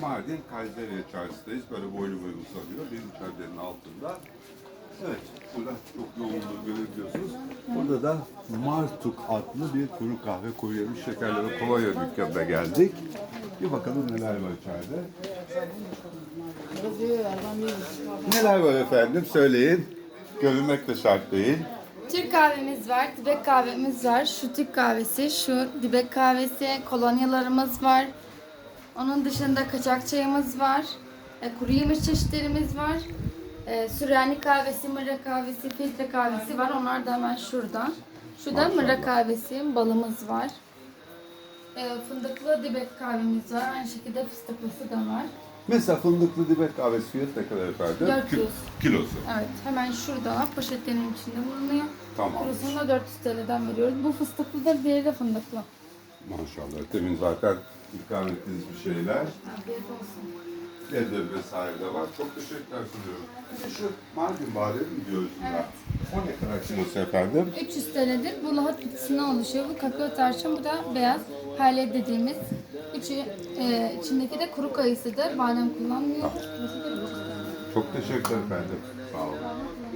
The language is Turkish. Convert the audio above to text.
Mardin Kayseri çarşısındayız. Böyle boylu boylu uzanıyor. Benim perdenin altında. Evet, burada çok yoğunluğu görebiliyorsunuz. Burada da Martuk adlı bir kuru kahve kuru yemiş şekerli ve kolonya dükkanına geldik. Bir bakalım neler var içeride. Neler var efendim söyleyin. Görünmek de şart değil. Türk kahvemiz var, dibek kahvemiz var. Şu Türk kahvesi, şu dibek kahvesi, kolonyalarımız var. Onun dışında kaçak çayımız var. E, kuru yemiş çeşitlerimiz var. E, Süryani kahvesi, mırra kahvesi, filtre kahvesi var. Onlar da hemen şurada. Şu da mırra kahvesi, balımız var. E, fındıklı dibek kahvemiz var. Aynı şekilde fıstıklısı da var. Mesela fındıklı dibek kahvesi fiyatı ne kadar efendim? 400. Ki- Kilosu. Evet, hemen şurada poşetlerin içinde bulunuyor. Tamam. Kilosunu da 400 TL'den veriyoruz. Bu fıstıklıdır, diğeri de fındıklı. Maşallah. Demin zaten ikram ettiğiniz bir şeyler. Afiyet olsun. Evde vesaire de var. Çok teşekkürler sunuyorum. Bir şu Mardin bademi mi diyoruz buna? O ne kadar kilosu efendim? 300 TL'dir. Bu lahat bitkisinden oluşuyor. Bu kakao tarçın, bu da beyaz perle dediğimiz. Üçü, e, içindeki de kuru kayısıdır. Badem kullanmıyoruz. Burası da bu. Çok teşekkürler efendim. Sağ olun.